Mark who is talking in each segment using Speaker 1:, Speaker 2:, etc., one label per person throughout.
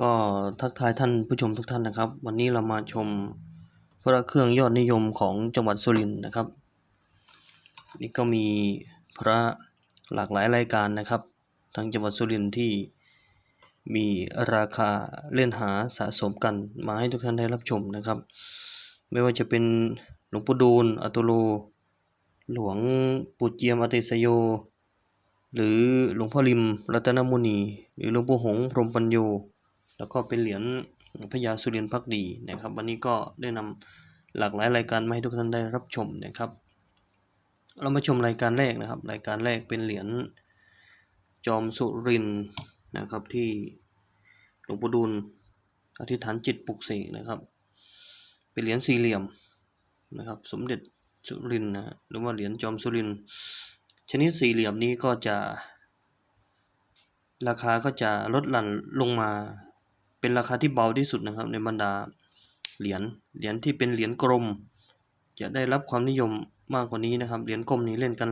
Speaker 1: ก็ทักทายท่านผู้ชมทุกท่านนะครับ วันนี้เรามาชมพระเครื่องยอดนิยมของจังหวัดสุรินทร์นะครับ นี่ก็มีพระหลากหลายรายการนะครับทั้งจังหวัดสุรินทร์ที่มีราคาเล่นหาสะสมกันมาให้ทุกท่านได้รับชมนะครับ ไม่ว่าจะเป็นหลวงปู่ดูลอัตุโล หลวงปู่เจียมอติสโย หรือหลวงพ่อริมรัตนมุนี หรือหลวงปู่หงพรมปัญโย แล้วก็เป็นเหรียญพญาสุรินพักดีนะครับ วันนี้ก็ได้นำหลากหลายรายการมาให้ทุกท่านได้รับชมนะครับ เรามาชมรายการแรกนะครับ รายการแรกเป็นเหรียญจอมสุรินนะครับที่หลวงปู่ดูลอธิษฐานจิตปลุกเสกนะครับ เป็นเหรียญสี่เหลี่ยมนะครับ สมเด็จสุรินนะหรือว่าเหรียญจอมสุรินชนิดสี่เหลี่ยมนี้ก็จะ ราคาก็จะลดหลั่นลงมา เป็นราคาที่เบาที่สุดนะครับ ในบรรดาเหรียญเหรียญที่เป็นเหรียญกลม จะได้รับความนิยมมากกว่านี้นะครับเหรียญกลมนี้เล่นกัน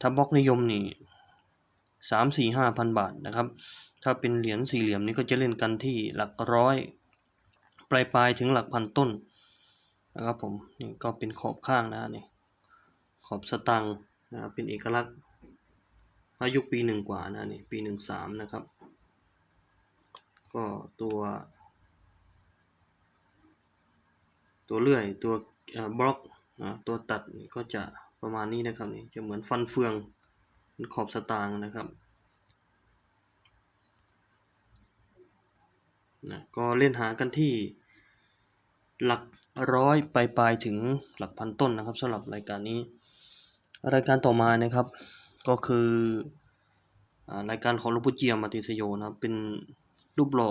Speaker 1: ถ้าบล็อกนิยมนี่สามสี่ห้าพันบาทนะครับ ถ้าเป็นเหรียญสี่เหลี่ยมนี้ก็จะเล่นกันที่หลักร้อย ปลายปลายถึงหลักพันต้นนะครับผมนี่ก็เป็นขอบข้างนะนี่ขอบสตังนะครับเป็นเอกลักษณ์อายุปีหนึ่งกว่านะนี่ปีหนึ่งสามนะครับ ก็ตัว ตัวเลื่อยตัวบล็อกนะตัวตัดก็จะประมาณนี้นะครับนี่จะเหมือนฟันเฟืองเป็นขอบสตางค์นะครับนะก็เล่นหากันที่หลักร้อยปลายปลายถึงหลักพันต้นนะครับสำหรับรายการนี้ รายการต่อมานะครับก็คืออรายการของหลวงปู่เจียมอติสโยนะครับเป็น รูปหล่อ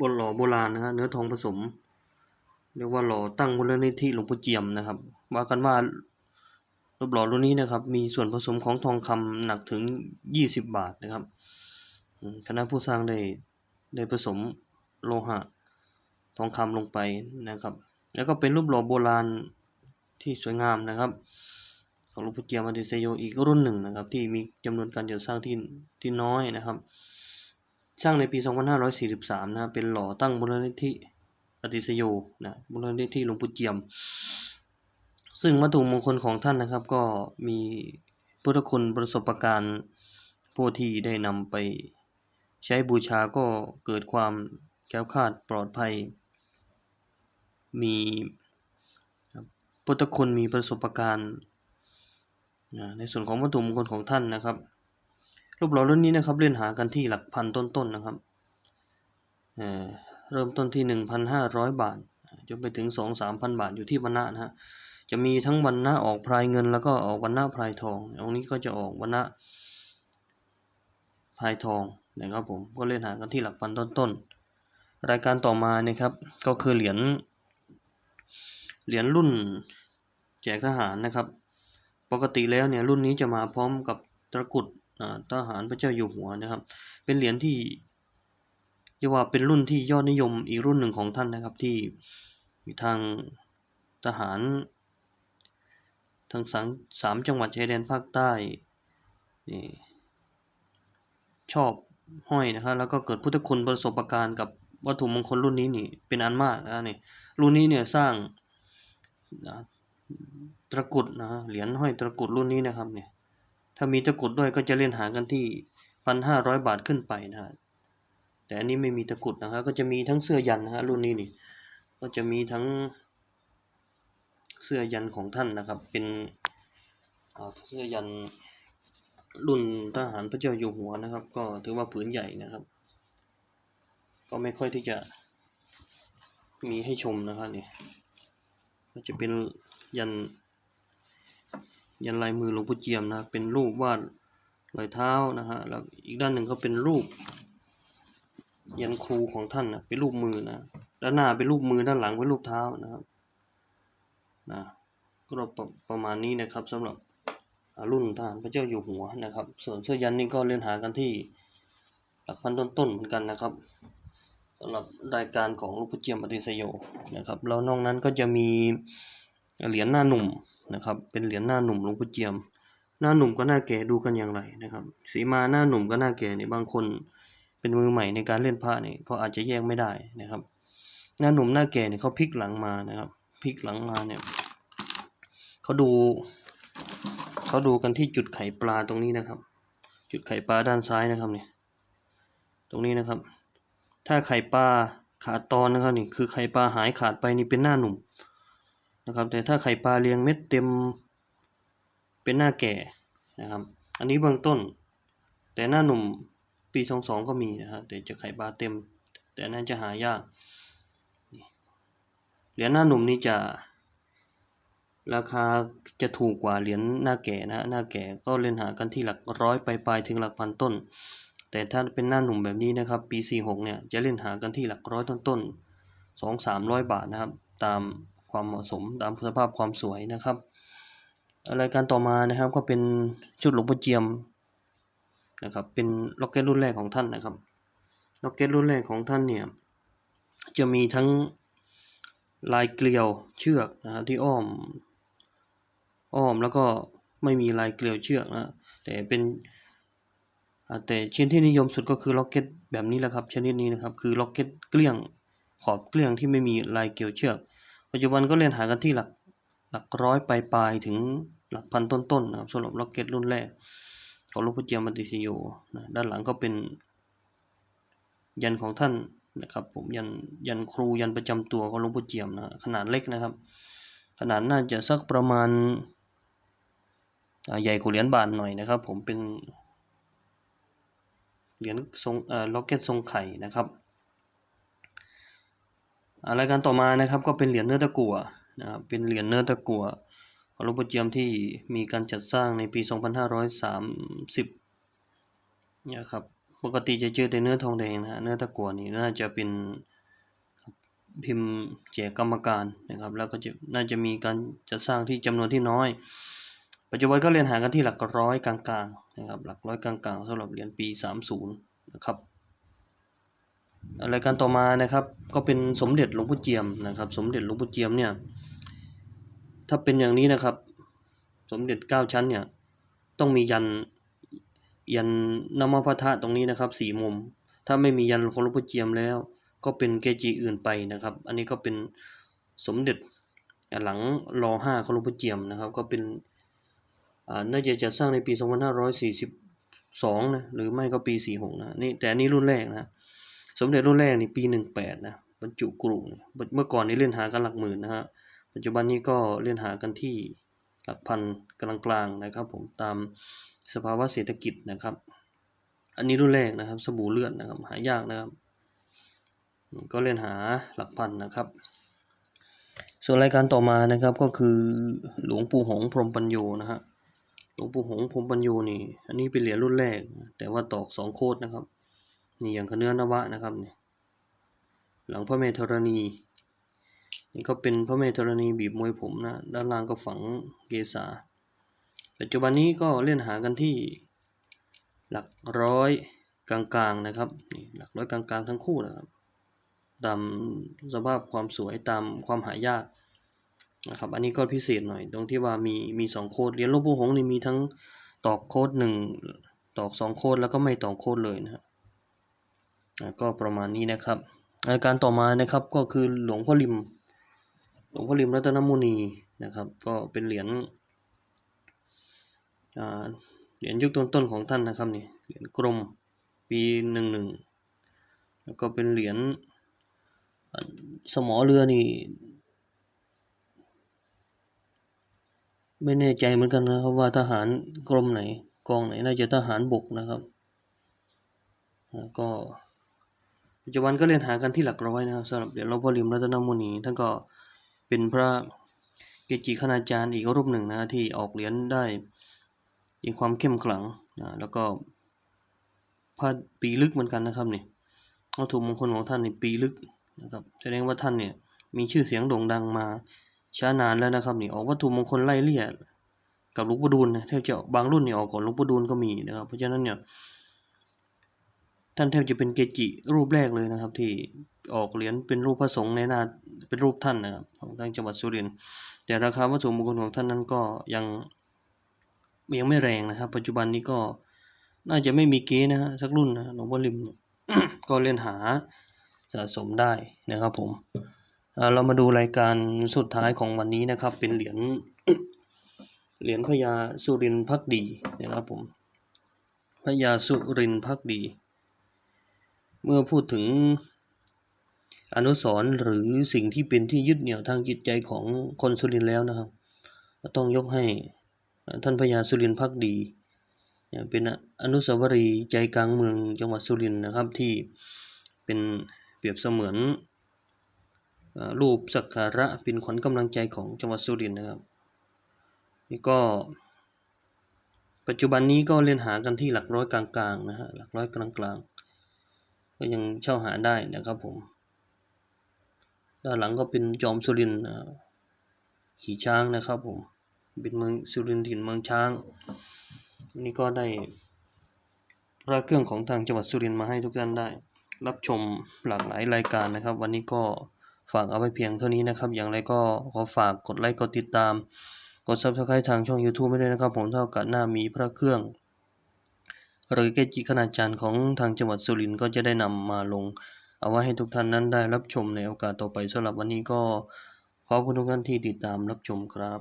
Speaker 1: บนหล่อโบราณนะฮะเนื้อทองผสม เรียกว่าหล่อตั้งมูลนิธิหลวงปู่เจียมนะครับ ว่ากันว่ารูปหล่อรุ่นนี้นะครับ มีส่วนผสมของทองคำหนักถึง 20 บาทนะครับ คณะผู้สร้างได้ได้ผสมโลหะทองคำลงไปนะครับ แล้วก็เป็นรูปหล่อโบราณที่สวยงามนะครับของหลวงปู่เจียมอติสโยอีกรุ่นหนึ่งนะครับ ที่มีจำนวนการจัดสร้างที่ที่น้อยนะครับ สร้างในปี 2543 นะครับเป็นหล่อตั้งมูลนิธิอติสโยนะมูลนิธิหลวงปู่เจียม ซึ่งวัตถุมงคลของท่านนะครับ ก็มีพุทธคุณประสบะการณ์ผู้ที่ได้นำไปใช้บูชาก็เกิดความแคล้วคาดปลอดภัย มีพุทธคุณมีประสบการณ์ในส่วนของวัตถุมงคลของท่านนะครับ รูปหล่อรุ่นนี้นะครับเล่นหากันที่หลักพันต้นๆนะครับเเริ่มต้นที่ 1,500 บาทจนไปถึง 2-3,000 บาทอยู่ที่วันณะนะฮะจะมีทั้งวันณะออกพลายเงิน แล้วก็ออกวันณะพลายทองตรงนี้ก็จะออกวันณะพลายทองนะครับผมก็เล่นหากันที่หลักพันต้นๆ รายการต่อมานะครับก็คือเหรียญเหรียญรุ่นแจกทหารนะครับ ปกติแล้วเนี่ยรุ่นนี้จะมาพร้อมกับตะกรุด ทหารพระเจ้าอยู่หัวนะครับ เป็นเหรียญที่เรียกว่าเป็นรุ่นที่ยอดนิยมอีกรุ่นหนึ่งของท่านนะครับที่ทางทหารทั้งสามสามจังหวัดชายแดนภาคใต้นี่ชอบห้อยนะครับแล้วก็เกิดพุทธคุณประสบการณ์กับวัตถุมงคลรุ่นนี้นี่เป็นอันมากนะนี่รุ่นนี้เนี่ยสร้างนะตะกุดนะเหรียญห้อยตะกุดรุ่นนี้นะครับเนี่ย ถ้ามีตะกรุดด้วยก็จะเล่นหากันที่พันห้าร้อยบาทขึ้นไปนะฮะแต่อันนี้ไม่มีตะกรุดนะครับก็จะมีทั้งเสื้อยันนะฮะรุ่นนี้นี่ ก็จะมีทั้งเสื้อยันของท่านนะครับ เป็นเสื้อยันรุ่นทหารพระเจ้าอยู่หัวนะครับ ก็ถือว่าผืนใหญ่นะครับ ก็ไม่ค่อยที่จะมีให้ชมนะครับนี่ก็จะเป็นยัน ยันลายมือหลวงปู่เจียมนะเป็นรูปวาดรอยเท้านะฮะแล้วอีกด้านหนึ่งก็เป็นรูป ยันครูของท่านนะเป็นรูปมือนะด้านหน้าเป็นรูปมือด้านหลังเป็นรูปเท้านะครับนะก็ประประมาณนี้นะครับสำหรับรุ่นทหารพระเจ้าอยู่หัวนะครับ ส่วนเสื้อยันนี่ก็เล่นหากันที่หลักพันต้นๆเหมือนกันนะครับสำหรับรายการของหลูกปู่เจียมอติสโยนะครับแล้วนอกนั้นก็จะมี เหรียญหน้าหนุ่มนะครับ เป็นเหรียญหน้าหนุ่มหลวงปู่เจียม หน้าหนุ่มก็หน้าแก่ดูกันอย่างไรนะครับสีมาหน้าหนุ่มก็หน้าแก่เนี่ยบางคนเป็นมือใหม่ในการเล่นพระนี่ก็อาจจะแยกไม่ได้นะครับ หน้าหนุ่มหน้าแก่เนี่ยเขาพลิกหลังมานะครับพลิกหลังมาเนี่ยเขาดูเขาดูกันที่จุดไข่ปลาตรงนี้นะครับ จุดไข่ปลาด้านซ้ายนะครับเนี่ยตรงนี้นะครับ ถ้าไข่ปลาขาดตอนนะครับนี่คือไข่ปลาหายขาดไปนี่เป็นหน้าหนุ่ม นะครับ แต่ถ้าไข่ปลาเรียงเม็ดเต็มเป็นหน้าแก่นะครับ อันนี้เบื้องต้น แต่หน้าหนุ่มปีสองสองก็มีนะครับแต่จะไข่ปลาเต็ม แต่น่าจะหายากเหรียญหน้าหนุ่มนี่จะ ราคาจะถูกกว่าเหรียญหน้าแก่นะฮะหน้าแก่ก็เล่นหากันที่หลักร้อยไปปลายๆถึงหลักพันต้น แต่ถ้าเป็นหน้าหนุ่มแบบนี้นะครับ ปี 46 เนี่ยจะเล่นหากันที่หลักร้อยต้นๆสองสามร้อยบาทนะครับ ตาม ความเหมาะสมตามสภาพความสวยนะครับรายการต่อมานะครับก็เป็นชุดหลวงพ่อเจียมนะครับเป็นล็อกเก็ตรุ่นแรกของท่านนะครับล็อกเก็ตรุ่นแรกของท่านเนี่ยจะมีทั้งลายเกลียวเชือกนะที่อ้อมอ้อมแล้วก็ไม่มีลายเกลียวเชือกนะแต่เป็นแต่ชิ้นที่นิยมสุดก็คือล็อกเก็ตแบบนี้แหละครับชนิดนี้นะครับคือล็อกเก็ตเกลี้ยงขอบเกลี้ยงที่ไม่มีลายเกลียวเชือก ปัจจุบันก็เล่นหากันที่หลักหลักร้อยปลายปลายถึงหลักพันต้นๆนะครับสำหรับล็อกเก็ตรุ่นแรก ของลวงพ่อเจียมมัตติสิโยนะด้านหลังก็เป็น ยันของท่านนะครับผมยันยันครูยันประจำตัวของหลวงพ่อเจียมนะขนาดเล็กนะครับ ขนาดน่าจะสักประมาณใหญ่กว่าเหรียญบาทหน่อยนะครับ ผมเป็นเหรียญทรงเอ่อล็อกเก็ตทรงไข่นะครับ รายการต่อมานะครับก็เป็นเหรียญเนื้อตะกั่วนะครับเป็นเหรียญเนื้อตะกั่วของหลวงพ่เจียมที่มีการจัดสร้างในปี 2530นะครับปกติจะเจอแต่เนื้อทองแดงนะฮะเนื้อตะกั่วนี่น่าจะเป็นพิมพ์แจกกรรมการนะครับ แล้วก็จะน่าจะมีการจัดสร้างที่จำนวนที่น้อย ปัจจุบันก็เรียนหากันที่หลักร้อยกลางๆนะครับหลักร้อยกลางๆสำหรับเหรียญปี 30นะครับ รายการต่อมานะครับก็เป็นสมเด็จหลวงพ่อเจียมนะครับ สมเด็จหลวงพ่อเจียมเนี่ยถ้าเป็นอย่างนี้นะครับ สมเด็จเก้าชั้นเนี่ยต้องมียันยันนมพะทะตรงนี้นะครับสี่มุม ถ้าไม่มียันของหลวงพ่อเจียมแล้ว ก็เป็นเกจิอื่นไปนะครับ อันนี้ก็เป็นสมเด็จหลังรอห้าของหลวงพ่อเจียมนะครับ ก็เป็นอ่าน่าจะจัดสร้างในปี 2542 นะ หรือไม่ก็ปี 46 นะ นี่แต่อันนี้รุ่นแรกนะ สมเด็จรุ่นแรกนี่ปี 18 นะบรรจุกรุนะเมื่อก่อนนี่เล่นหากันหลักหมื่นนะฮะปัจจุบันนี้ก็เล่นหากันที่หลักพันกลางๆนะครับ ผมตามสภาวะเศรษฐกิจนะครับ อันนี้รุ่นแรกนะครับ สบู่เลือดนะครับหายากนะครับ ก็เล่นหาหลักพันนะครับ ส่วนรายการต่อมานะครับก็คือหลวงปู่หงพรมปัญโยนะฮะหลวงปู่หงพรมปัญโยนี่ อันนี้เป็นเหรียญรุ่นแรก แต่ว่าตอกสองโคตรนะครับ นี่อย่างคเนื้อนวะนะครับนี่หลังพระเมธรณีนี่ก็เป็นพระเมธรณีบีบมวยผมนะด้านล่างก็ฝังเกษาปัจจุบันนี้ก็เล่นหากันที่หลักร้อยกลางๆนะครับนี่หลักร้อยกลางๆทั้งคู่นะครับตามสภาพความสวยตามความหายากนะครับอันนี้ก็พิเศษหน่อยตรงที่ว่ามีมีสองโคดเหรียญหลวงปู่หงนี่มีทั้งตอกโคดหนึ่งตอกสองโคดแล้วก็ไม่ตอกโคดเลยนะครับ ก็ประมาณนี้นะครับรายการต่อมานะครับก็คือหลวงพ่อริม หลวงพ่อริมรัตนมุนีนะครับ ก็เป็นเหรียญเหรียญยุคต้นๆของท่านนะครับนี่เหรียญกรมปีหนึ่งหนึ่งแล้วก็เป็นเหรียญสมอเรือนี่ไม่แน่ใจเหมือนกันนะครับว่าทหารกรมไหนกองไหนน่าจะทหารบกนะครับ แล้วก็ ปัจจุบันก็เรียนหากันที่หลักร้อยนะครับสำหรับเหรียญหลวงพ่อลิมรัตนมุนีท่านก็เป็นพระเกจิคณาจารย์อีกรูปหนึ่งนะที่ออกเหรียญได้มีความเข้มขลังนะแล้วก็พระปีลึกเหมือนกันนะครับนี่วัตถุมงคลของท่านนี่ปีลึกนะครับแสดงว่าท่านเนี่ยมีชื่อเสียงโด่งดังมาช้านานแล้วนะครับนี่ออกวัตถุมงคลไล่เลี่ยกับหลวงปู่ดูลนะแทบจะบางรุ่นเนี่ยออกก่อนหลวงปู่ดูลก็มีนะครับเพราะฉะนั้นเนี่ย ท่านแทบจะเป็นเกจิรูปแรกเลยนะครับ ที่ออกเหรียญเป็นรูปพระสงฆ์ในหนาเป็นรูปท่านนะครับของทางจังหวัดสุรินทร์แต่ราคาวัตถุมงคลของท่านนั้นก็ยังยังไม่แรงนะครับ ปัจจุบันนี้ก็น่าจะไม่มีเก๊นะฮะสักรุ่นนะหลวงพ่อลิมก็เล่นหาสะสมได้นะครับผมเอ่อเรามาดูรายการสุดท้ายของวันนี้นะครับ เป็นเหรียญเหรียญพญาสุรินทร์พักดีนะครับผมพญาสุรินทร์พักดี เมื่อพูดถึงอนุสรณ์หรือสิ่งที่เป็นที่ยึดเหนี่ยวทางจิตใจของคนสุรินแล้วนะครับก็ต้องยกให้ท่านพญาสุรินพักดีเป็นอนุสาวรีย์ใจกลางเมืองจังหวัดสุรินนะครับที่เป็นเปรียบเสมือนรูปสักการะเป็นขวัญกำลังใจของจังหวัดสุรินนะครับนี่ก็ ปัจจุบันนี้ก็เล่นหากันที่หลักร้อยกลางๆนะฮะหลักร้อยกลางๆ ก็ยังเช่าหาได้นะครับผม ด้านหลังก็เป็นจอมสุรินทร์ขี่ช้างนะครับผม เป็นเมืองสุรินทร์ถิ่นเมืองช้าง นี่ก็ได้พระเครื่องของทางจังหวัดสุรินทร์มาให้ทุกท่านได้ รับชมหลากหลายรายการนะครับ วันนี้ก็ฝากเอาไว้เพียงเท่านี้นะครับ อย่างไรก็ขอฝากกดไลค์กดติดตาม กด subscribe ทางช่อง YouTube ไม่ด้วยนะครับ ผมเท่ากับหน้ามีพระเครื่อง หรือเกจิคณาจารย์ของทางจังหวัดสุรินทร์ก็จะได้นำมาลง เอาไว้ให้ทุกท่านนั้นได้รับชมในโอกาสต่อไปสำหรับวันนี้ก็ขอบคุณทุกท่านที่ติดตามรับชมครับ